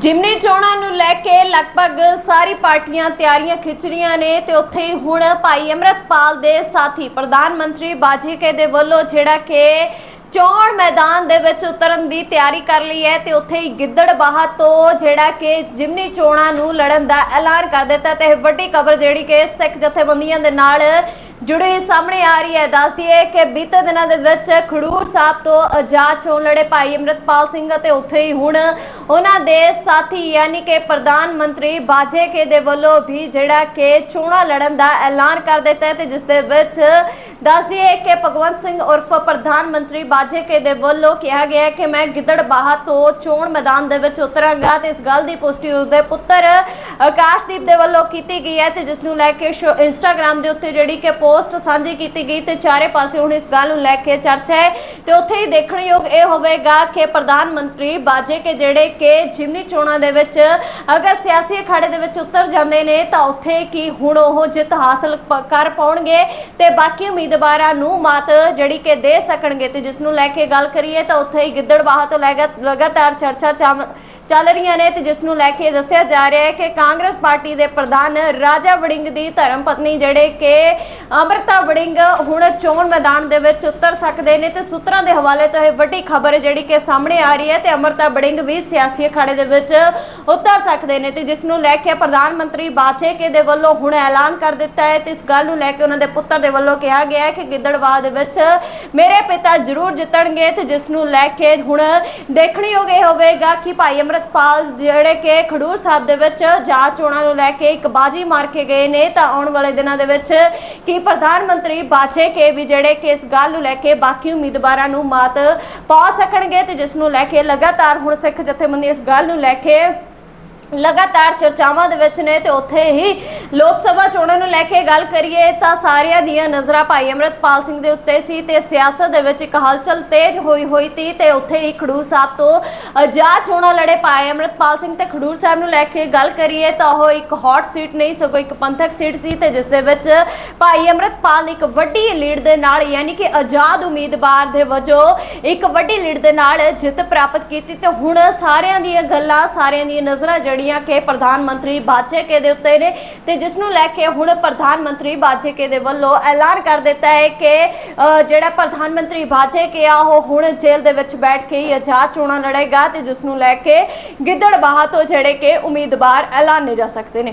ਜਿਮਨੀ ਚੋਣਾਂ ਨੂੰ ਲੈ ਕੇ ਲਗਭਗ ਸਾਰੀ ਪਾਰਟੀਆਂ ਤਿਆਰੀਆਂ ਖਿੱਚ ਰਹੀਆਂ ਨੇ ਤੇ ਉੱਥੇ ਹੀ ਹੁਣ ਭਾਈ ਅਮਰਤਪਾਲ ਦੇ ਸਾਥੀ ਪ੍ਰਧਾਨ ਮੰਤਰੀ ਬਾਜੀਕੇ ਦੇ ਵੱਲੋਂ ਜਿਹੜਾ ਕਿ ਚੋਣ ਮੈਦਾਨ ਦੇ ਵਿੱਚ ਉਤਰਨ ਦੀ ਤਿਆਰੀ ਕਰ ਲਈ ਹੈ ਤੇ ਉੱਥੇ ਹੀ ਗਿੱਦੜਬਾਹਾ ਤੋਂ ਜਿਹੜਾ ਕਿ ਜਿਮਨੀ ਚੋਣਾਂ ਨੂੰ ਲੜਨ ਦਾ ਐਲਾਨ ਕਰ ਦਿੱਤਾ ਤੇ ਇਹ ਵੱਡੀ ਖਬਰ ਜਿਹੜੀ ਕਿ ਸਿੱਖ ਜਥੇਬੰਦੀਆਂ ਦੇ ਨਾਲ ਜੁੜੀ ਸਾਹਮਣੇ ਆ ਰਹੀ ਹੈ। ਦੱਸਦੀ ਹੈ ਕਿ ਬੀਤੇ ਦਿਨਾਂ ਦੇ ਵਿੱਚ ਖਡੂਰ ਸਾਹਿਬ ਤੋਂ ਆਜ਼ਾਦ ਚੋਣ ਲੜੇ ਭਾਈ ਅਮਰਤਪਾਲ ਸਿੰਘ ਅਤੇ ਉੱਥੇ ਹੀ ਹੁਣ ਉਹਨਾਂ ਦੇ ਸਾਥੀ ਯਾਨੀ ਕਿ ਪ੍ਰਧਾਨ ਮੰਤਰੀ ਬਾਜੇ ਕੇ ਦੇ ਵੱਲੋਂ ਵੀ ਜਿਹੜਾ ਕਿ ਚੋਣਾਂ ਲੜਨ ਦਾ ਐਲਾਨ ਕਰ ਦਿੱਤਾ ਹੈ ਤੇ ਜਿਸ ਦੇ ਵਿੱਚ ਦੱਸਦੀ ਹੈ ਕਿ ਭਗਵੰਤ ਸਿੰਘ ਉਰਫ ਪ੍ਰਧਾਨ ਮੰਤਰੀ ਬਾਜੇਕੇ ਦੇ ਵੱਲੋਂ ਕਿਹਾ ਗਿਆ ਕਿ ਮੈਂ ਗਿੱਦੜਬਾਹਾ ਤੋਂ ਚੋਣ ਮੈਦਾਨ ਦੇ ਵਿੱਚ ਉਤਰਾਂਗਾ ਤੇ ਇਸ ਗੱਲ ਦੀ ਪੁਸ਼ਟੀ ਉਸਦੇ ਪੁੱਤਰ ਆਕਾਸ਼ਦੀਪ ਦੇ ਵੱਲੋਂ ਕੀਤੀ ਗਈ ਹੈ ਤੇ ਜਿਸ ਨੂੰ ਲੈ ਕੇ ਸ਼ੋ- ਇੰਸਟਾਗ੍ਰam ਦੇ ਉੱਤੇ ਜਿਹੜੀ ਕਿ ਪੋਸਟ ਸਾਂਝੀ ਕੀਤੀ ਗਈ ਤੇ ਚਾਰੇ ਪਾਸੇ ਹੁਣ ਇਸ ਗੱਲ ਨੂੰ ਲੈ ਕੇ ਚਰਚਾ ਹੈ ਤੇ ਉੱਥੇ ਹੀ ਦੇਖਣਯੋਗ ਇਹ ਹੋਵੇਗਾ ਕਿ ਪ੍ਰਧਾਨ ਮੰਤਰੀ ਬਾਜੇਕੇ ਜਿਹੜੇ ਕਿ ਜਿਮਨੀ ਚੋਣਾਂ ਦੇ ਵਿੱਚ ਅਗਰ ਸਿਆਸੀ ਅਖਾੜੇ ਦੇ ਵਿੱਚ ਉਤਰ ਜਾਂਦੇ ਨੇ ਤਾਂ ਉੱਥੇ ਕੀ ਹੁਣ ਉਹ ਜਿੱਤ ਹਾਸਲ ਕਰ ਪਾਉਣਗੇ ਤੇ ਬਾਕੀ ਉਮੀਦ ਉਮੀਦਵਾਰਾਂ ਨੂੰ ਮਾਤ ਜਿਹੜੀ ਕਿ ਦੇ ਸਕਣਗੇ ਤੇ ਜਿਸ ਨੂੰ ਲੈ ਕੇ ਗੱਲ ਕਰੀਏ ਤਾਂ ਉੱਥੇ ਹੀ ਗਿੱਦੜਬਾਹਾ ਤੋਂ ਲੈ ਲਗਾਤਾਰ ਚਰਚਾ ਚਾਮ- ਚੱਲ ਰਹੀਆਂ ਨੇ ਤੇ ਜਿਸ ਨੂੰ ਲੈ ਕੇ ਦੱਸਿਆ ਜਾ ਰਿਹਾ ਹੈ ਕਿ ਕਾਂਗਰਸ ਪਾਰਟੀ ਦੇ ਪ੍ਰਧਾਨ ਰਾਜਾ ਵੜਿੰਗ ਦੀ ਧਰਮ ਪਤਨੀ ਜਿਹੜੇ ਕਿ ਅਮਰਤਾ ਵੜਿੰਗ ਹੁਣ ਚੋਣ ਮੈਦਾਨ ਦੇ ਵਿੱਚ ਉਤਰ ਸਕਦੇ ਨੇ ਤੇ ਸੂਤਰਾਂ ਦੇ ਹਵਾਲੇ ਤੋਂ ਇਹ ਵੱਡੀ ਖਬਰ ਜਿਹੜੀ ਕਿ ਸਾਹਮਣੇ ਆ ਰਹੀ ਹੈ ਤੇ ਅਮਰਤਾ ਵੜਿੰਗ ਵੀ ਸਿਆਸੀ ਅਖਾੜੇ ਦੇ ਵਿੱਚ ਉਤਰ ਸਕਦੇ ਨੇ ਤੇ ਜਿਸ ਨੂੰ ਲੈ ਕੇ ਪ੍ਰਧਾਨ ਮੰਤਰੀ ਬਾਚੇਕੇ ਦੇ ਵੱਲੋਂ ਹੁਣ ਐਲਾਨ ਕਰ ਦਿੱਤਾ ਹੈ ਤੇ ਇਸ ਗੱਲ ਨੂੰ ਲੈ ਕੇ ਉਹਨਾਂ ਦੇ ਪੁੱਤਰ ਦੇ ਵੱਲੋਂ ਕਿਹਾ ਗਿਆ ਹੈ ਕਿ ਗਿੱਦੜਵਾਹ ਦੇ ਵਿੱਚ ਮੇਰੇ ਪਿਤਾ ਜ਼ਰੂਰ ਜਿੱਤਣਗੇ ਤੇ ਜਿਸ ਨੂੰ ਲੈ ਕੇ ਹੁਣ ਦੇਖਣਯੋਗ ਇਹ ਹੋਵੇਗਾ ਕਿ ਭਾਈ ਅਮਰਤਪਾਲ ਜਿਹੜੇ ਕਿ ਖਡੂਰ ਸਾਹਿਬ ਦੇ ਵਿੱਚ ਜਾ ਚੋਣਾਂ ਨੂੰ ਲੈ ਕੇ ਇੱਕ ਬਾਜੀ ਮਾਰ ਕੇ ਗਏ ਨੇ, ਤਾਂ ਆਉਣ ਵਾਲੇ ਦਿਨਾਂ ਦੇ ਵਿੱਚ ਕੀ ਪ੍ਰਧਾਨ ਮੰਤਰੀ ਬਾਚੇ ਕੇ ਵੀ ਜਿਹੜੇ ਕਿ ਇਸ ਗੱਲ ਨੂੰ ਲੈ ਕੇ ਬਾਕੀ ਉਮੀਦਵਾਰਾਂ ਨੂੰ ਮਾਤ ਪਾ ਸਕਣਗੇ ਤੇ ਜਿਸ ਨੂੰ ਲੈ ਕੇ ਲਗਾਤਾਰ ਹੁਣ ਸਿੱਖ ਜਥੇਬੰਦੀ ਇਸ ਗੱਲ ਨੂੰ ਲੈ ਕੇ ਲਗਾਤਾਰ ਚਰਚਾਵਾਂ ਦੇ ਵਿੱਚ ਨੇ, ਤੇ ਉੱਥੇ ਹੀ ਲੋਕ ਸਭਾ ਚੋਣਾਂ ਨੂੰ ਲੈ ਕੇ ਗੱਲ ਕਰੀਏ ਤਾਂ ਸਾਰਿਆਂ ਦੀਆਂ ਨਜ਼ਰਾਂ ਭਾਈ ਅਮਰਤਪਾਲ ਸਿੰਘ ਦੇ ਉੱਤੇ ਸੀ ਤੇ ਸਿਆਸਤ ਦੇ ਵਿੱਚ ਇੱਕ ਹਲਚਲ ਤੇਜ਼ ਹੋਈ ਹੋਈ ਸੀ ਤੇ ਉੱਥੇ ਹੀ ਖਡੂਰ ਸਾਹਿਬ ਤੋਂ ਆਜ਼ਾਦ ਚੋਣਾਂ ਲੜੇ ਭਾਈ ਅਮਰਤਪਾਲ ਸਿੰਘ ਤੇ ਖਡੂਰ ਸਾਹਿਬ ਨੂੰ ਲੈ ਕੇ ਗੱਲ ਕਰੀਏ ਤਾਂ ਉਹ ਇੱਕ ਹੌਟ ਸੀਟ ਨਹੀਂ, ਸਗੋਂ ਇੱਕ ਪੰਥਕ ਸੀਟ ਸੀ ਤੇ ਜਿਸ ਦੇ ਵਿੱਚ ਭਾਈ ਅਮਰਤਪਾਲ ਨੇ ਇੱਕ ਵੱਡੀ ਲੀਡ ਦੇ ਨਾਲ ਯਾਨੀ ਕਿ ਆਜ਼ਾਦ ਉਮੀਦਵਾਰ ਦੇ ਵਜੋਂ ਇੱਕ ਵੱਡੀ ਲੀਡ ਦੇ ਨਾਲ ਜਿੱਤ ਪ੍ਰਾਪਤ ਕੀਤੀ ਤੇ ਹੁਣ ਸਾਰਿਆਂ ਦੀਆਂ ਗੱਲਾਂ, ਸਾਰਿਆਂ ਦੀਆਂ ਨਜ਼ਰਾਂ ਜਿਹੜੀਆਂ ਕਿ ਪ੍ਰਧਾਨ ਮੰਤਰੀ ਬਾਚੇਕੇ ਦੇ ਉੱਤੇ ਨੇ ਤੇ ਜਿਸ ਨੂੰ ਲੈ ਕੇ ਹੁਣ ਪ੍ਰਧਾਨ ਮੰਤਰੀ ਬਾਚੇਕੇ ਦੇ ਵੱਲੋਂ ਐਲਾਨ ਕਰ ਦਿੱਤਾ ਹੈ ਕਿ ਜਿਹੜਾ ਪ੍ਰਧਾਨ ਮੰਤਰੀ ਬਾਚੇਕੇ ਆ, ਉਹ ਹੁਣ ਜੇਲ੍ਹ ਦੇ ਵਿੱਚ ਬੈਠ ਕੇ ਹੀ ਆਜ਼ਾਦ ਚੋਣਾਂ ਲੜੇਗਾ ਤੇ ਜਿਸ ਨੂੰ ਲੈ ਕੇ ਗਿੱਦੜਬਾਹਾ ਤੋਂ ਜਿਹੜੇ ਕਿ ਉਮੀਦਵਾਰ ਐਲਾਨੇ ਜਾ ਸਕਦੇ ਨੇ।